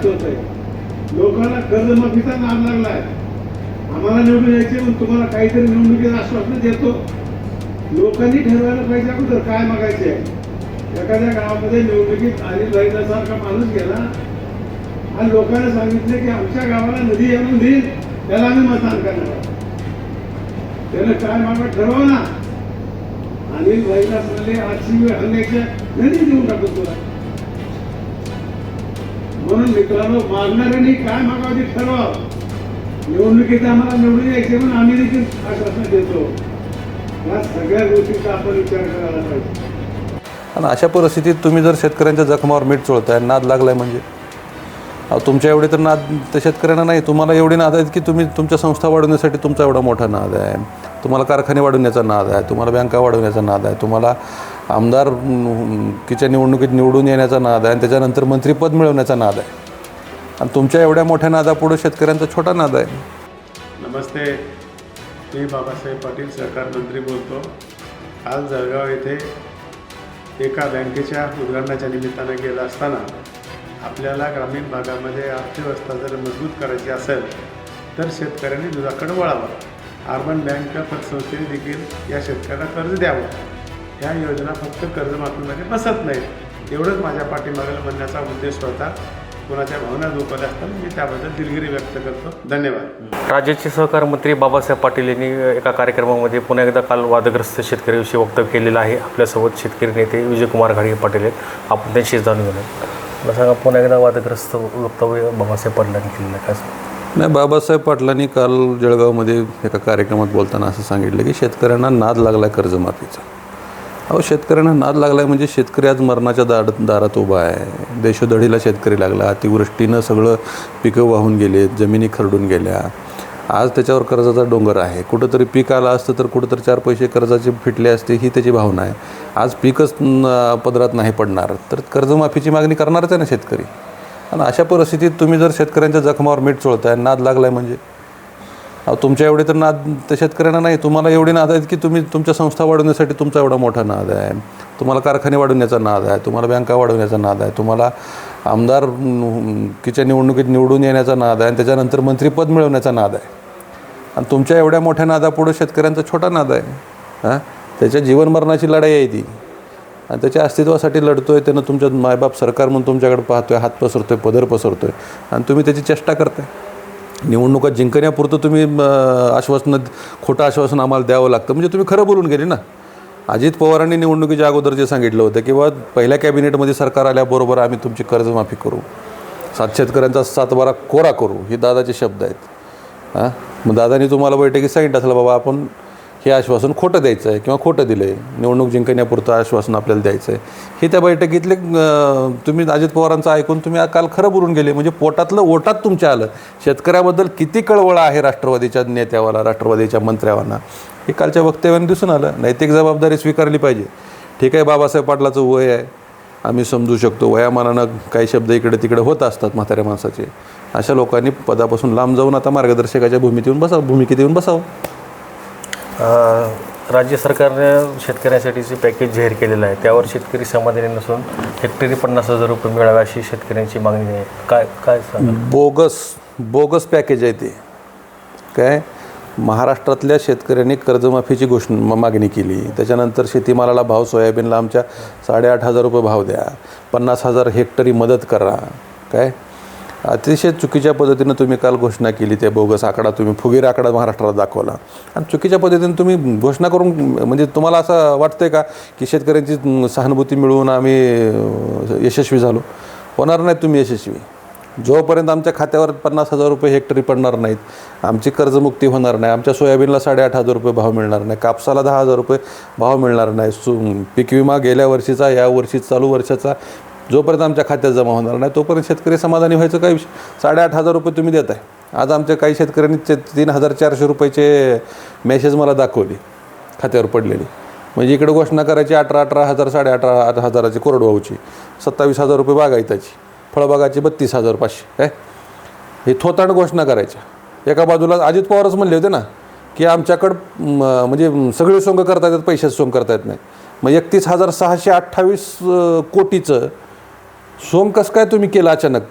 लोकांना कर्जमाफीचा नाद लागलाय. आम्हाला निवडून यायचे म्हणून तुम्हाला काहीतरी निवडणुकीचं आश्वासन देतो. लोकांनी ठरवायला पाहिजे अगोदर काय मागायचे एखाद्या गावामध्ये निवडणुकीत अनिल सारखा माणूस गेला. आणि लोकांना सांगितले की आमच्या गावाला नदी आणून देईल त्याला आम्ही मतदान करणार आहोत. त्यानं काय मागा ठरवा ना अनिल भाईला म्हणले आजची वेळ हल्ल्याच्या नदी देऊन टाकतो तुला. म्हणून मित्रांनो मागणाऱ्यांनी काय मागावं ते ठरवा. निवडणुकीत आम्हाला निवडून यायचे म्हणून आम्ही देखील आश्वासन देतो या सगळ्या गोष्टीचा आपण विचार करायला पाहिजे. आणि अशा परिस्थितीत तुम्ही जर शेतकऱ्यांच्या जखमावर मीठ चोळताय नाद लागलाय म्हणजे? अहो तुमच्या एवढे तर नाद त्या शेतकऱ्यांना नाही तुम्हाला एवढी नाद आहेत की तुम्ही तुमच्या संस्था वाढवण्यासाठी तुमचा एवढा मोठा नाद आहे. तुम्हाला कारखाने वाढवण्याचा नाद आहे तुम्हाला बँका वाढवण्याचा नाद आहे तुम्हाला आमदार कीच्या निवडणुकीत निवडून येण्याचा नाद आहे आणि त्याच्यानंतर मंत्रिपद मिळवण्याचा नाद आहे. आणि तुमच्या एवढ्या मोठ्या नादापुढे शेतकऱ्यांचा छोटा नाद आहे. नमस्ते. मी बाबासाहेब पाटील सहकार मंत्री बोलतो. आज जळगाव येथे एका बँकेच्या उद्घाटनाच्या निमित्तानं गेलं असताना आपल्याला ग्रामीण भागामध्ये अर्थव्यवस्था जर मजबूत करायची असेल तर शेतकऱ्यांनी दुधाकडे वळावं. अर्बन बँक पतसंस्थेने देखील या शेतकऱ्याला कर्ज द्यावं. ह्या योजना फक्त कर्जमाफीमध्ये बसत नाहीत. एवढंच माझ्या पाठीमागं म्हणण्याचा उद्देश होता. कोणाच्या भावना दुखवल्या असतात मी त्याबद्दल दिलगिरी व्यक्त करतो. धन्यवाद. राज्याचे सहकार मंत्री बाबासाहेब पाटील यांनी एका कार्यक्रमामध्ये पुन्हा एकदा काल वादग्रस्त शेतकऱ्याविषयी वक्तव्य केलेलं आहे. आपल्यासोबत शेतकरी नेते विजयकुमार घाडगे पाटील आहेत. आपण त्यांशी जाणून घेऊया मला सांगा पुन्हा एकदा वादग्रस्त वक्तव्य बाबासाहेब पाटलांनी केलेलं आहे. काय? नाही बाबासाहेब पाटलांनी काल जळगावमध्ये एका कार्यक्रमात बोलताना असं सांगितलं की शेतकऱ्यांना नाद लागला कर्जमाफीचा. अहो शेतकऱ्यांना नाद लागला म्हणजे शेतकरी आज मरणाच्या दार दारात उभा आहे. देशोधडीला शेतकरी लागला. अतिवृष्टीनं सगळं पिकं वाहून गेले जमिनी खरडून गेल्या. आज त्याच्यावर कर्जाचा डोंगर आहे. कुठंतरी पीक आलं असतं तर कुठंतरी चार पैसे कर्जाचे फिटले असते ही त्याची भावना आहे. आज पीकच पदरात नाही पडणार. तर कर्जमाफीची मागणी करणारच आहे ना शेतकरी. आणि अशा परिस्थितीत तुम्ही जर शेतकऱ्यांच्या जखमावर मीठ चोळताय नाद लागलाय म्हणजे? तुमच्या एवढे तर नाद तर शेतकऱ्यांना नाही. तुम्हाला एवढी नाद आहेत की तुम्ही तुमच्या संस्था वाढवण्यासाठी तुमचा एवढा मोठा नाद आहे. तुम्हाला कारखाने वाढवण्याचा नाद आहे. तुम्हाला बँका वाढवण्याचा नाद आहे. तुम्हाला आमदार किच्या कीच्या निवडणुकीत निवडून येण्याचा नाद आहे आणि त्याच्यानंतर मंत्रिपद मिळवण्याचा नाद आहे. आणि तुमच्या एवढ्या मोठ्या नादापुढं शेतकऱ्यांचा छोटा नाद आहे. हां? त्याच्या जीवनमरणाची लढाई आहे ती. आणि त्याच्या अस्तित्वासाठी लढतो आहे त्यानं तुमच्या मायबाप सरकार म्हणून तुमच्याकडे आहे हात पसरतो आहे पदर पसरतो आहे आणि तुम्ही त्याची चेष्टा करताय. निवडणुका जिंकण्यापुरतं तुम्ही आश्वासनं खोटं आश्वासन आम्हाला द्यावं लागतं. म्हणजे तुम्ही खरं बोलून गेले ना. अजित पवारांनी निवडणुकीच्या अगोदर जे सांगितलं होतं की पहिल्या कॅबिनेटमध्ये सरकार आल्याबरोबर आम्ही तुमची कर्जमाफी करू. सात शेतकऱ्यांचा सातबारा कोरा करू. हे दादाचे शब्द आहेत. हां? मग दादानी तुम्हाला बैठकीत सांगितलं असेल बाबा आपण हे आश्वासन खोटं द्यायचं आहे किंवा खोटं दिलं आहे निवडणूक जिंकण्यापुरतं आश्वासन आपल्याला द्यायचं आहे हे त्या बैठकीतले तुम्ही अजित पवारांचं ऐकून तुम्ही काल खरं बोलून गेले. म्हणजे पोटातलं ओटात तुमच्या आलं. शेतकऱ्याबद्दल किती कळवळा आहे राष्ट्रवादीच्या नेत्यावाला राष्ट्रवादीच्या मंत्र्यावांना? हे कालच्या वक्तव्याने दिसून आलं. नैतिक जबाबदारी स्वीकारली पाहिजे. ठीक आहे बाबासाहेब पाटलाचं वय आहे. आम्ही समजू शकतो. वयामानानं काही शब्द इकडे तिकडे होत असतात म्हाताऱ्या माणसाचे. अशा लोकांनी पदापासून लांब जाऊन आता मार्गदर्शकाच्या भूमितीतून येऊन बसावं भूमिकेत येऊन बसावं. राज्य सरकारने शेतकऱ्यांसाठीचे पॅकेज जाहीर केलेलं आहे. त्यावर शेतकरी समाधानी नसून हेक्टरी पन्नास हजार रुपये मिळावे अशी शेतकऱ्यांची मागणी आहे. काय काय बोगस बोगस पॅकेज आहे ते. काय? महाराष्ट्रातल्या शेतकऱ्यांनी कर्जमाफीची घोषणा मागणी केली. त्याच्यानंतर शेतीमालाला भाव सोयाबीनला आमच्या साडेआठ हजार रुपये भाव द्या. पन्नास हजार हेक्टरी मदत करा. काय? अतिशय चुकीच्या पद्धतीनं तुम्ही काल घोषणा केली त्या बोगस आकडा तुम्ही फुगीर आकडा महाराष्ट्राला दाखवला. आणि चुकीच्या पद्धतीनं तुम्ही घोषणा करून म्हणजे तुम्हाला असं वाटतंय का की शेतकऱ्यांची सहानुभूती मिळवून आम्ही यशस्वी झालो? होणार नाही तुम्ही यशस्वी. जोपर्यंत आमच्या खात्यावर पन्नास हजार रुपये हेक्टरी पडणार नाहीत आमची कर्जमुक्ती होणार नाही आमच्या सोयाबीनला साडेआठ हजार रुपये भाव मिळणार नाही कापसाला दहा हजार रुपये भाव मिळणार नाही सु पीक विमा गेल्या वर्षीचा या वर्षी चालू वर्षाचा जोपर्यंत आमच्या खात्यात जमा होणार नाही तोपर्यंत शेतकरी समाधानी व्हायचं काही विषय? साडेआठ हजार रुपये तुम्ही देत आहे आज आमच्या काही शेतकऱ्यांनी ते तीन हजार चारशे रुपयाचे मेसेज मला दाखवले खात्यावर पडलेली. म्हणजे इकडे घोषणा करायची अठरा अठरा हजार साडे अठरा अठरा हजाराची कोरडवाहूची सत्तावीस हजार रुपये बागायताची फळबागाची बत्तीस हजार पाचशे काय हे थोतांड घोषणा करायच्या. एका बाजूला अजित पवारच म्हणले होते ना की आमच्याकडं म्हणजे सगळे सोंग करता येतात पैशाचं सोंग करता येत नाही मग एकतीस हजार सहाशे अठ्ठावीस कोटीचं सोंग कसं काय तुम्ही केलं अचानक?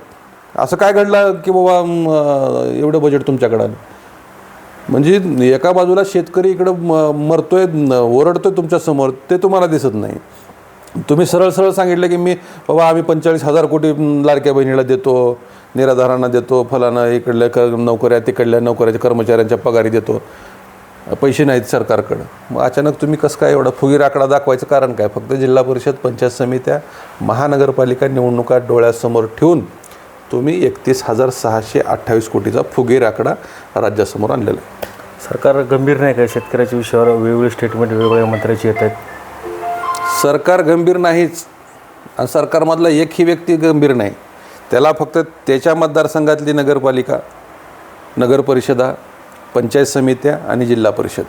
असं काय घडलं की बाबा एवढं बजेट तुमच्याकडं आलं? म्हणजे एका बाजूला शेतकरी इकडं म मरतोय ओरडतोय तुमच्यासमोर ते तुम्हाला दिसत नाही. तुम्ही सरळ सरळ सांगितलं की मी बाबा आम्ही पंचेचाळीस हजार कोटी लाडक्या बहिणीला देतो निराधारांना देतो फलानं इकडल्या क नोकऱ्या तिकडल्या नोकऱ्याच्या कर्मचाऱ्यांच्या पगारी देतो. पैसे नाहीत सरकारकडं. मग अचानक तुम्ही कसं काय एवढा फुगीर आकडा दाखवायचं कारण काय? फक्त जिल्हा परिषद पंचायत समित्या महानगरपालिका निवडणुका डोळ्यासमोर ठेवून तुम्ही एकतीस हजार सहाशे अठ्ठावीस कोटीचा फुगीर आकडा राज्यासमोर आणलेला आहे. सरकार गंभीर नाही का? शेतकऱ्याच्या विषयावर वेगवेगळे स्टेटमेंट वेगवेगळ्या मंत्र्याची येत आहेत. सरकार गंभीर नाहीच. आणि सरकारमधला एकही व्यक्ती गंभीर नाही. त्याला फक्त त्याच्या मतदारसंघातली नगरपालिका नगरपरिषदा पंचायत समित्या आणि जिल्हा परिषद.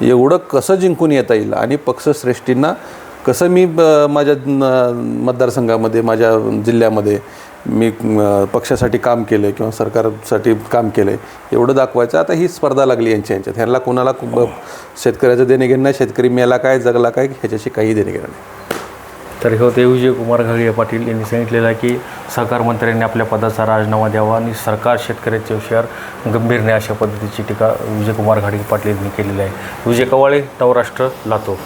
एवढं कसं जिंकून येता येईल आणि पक्षश्रेष्ठींना कसं मी ब- माझ्या मतदारसंघामध्ये माझ्या जिल्ह्यामध्ये मी पक्षासाठी काम केलं किंवा सरकारसाठी काम केलं आहे एवढं दाखवायचं. आता ही स्पर्धा लागली यांच्या यांच्यात. ह्यांना कोणाला शेतकऱ्याचं देणे घेणं नाही शेतकरी मेला काय जगला काय ह्याच्याशी काही देणे घेणं नाही. तर हे होते विजय कुमार घागरे पाटील यांनी सांगितलेलं आहे की सहकार मंत्र्यांनी आपल्या पदाचा राजीनामा द्यावा आणि सरकार शेतकऱ्याच्या विषयावर गंभीर नाही अशा पद्धतीची टीका विजयकुमार घाडगे पाटील यांनी केलेली आहे. विजय कवाळे नवराष्ट्र लातूर.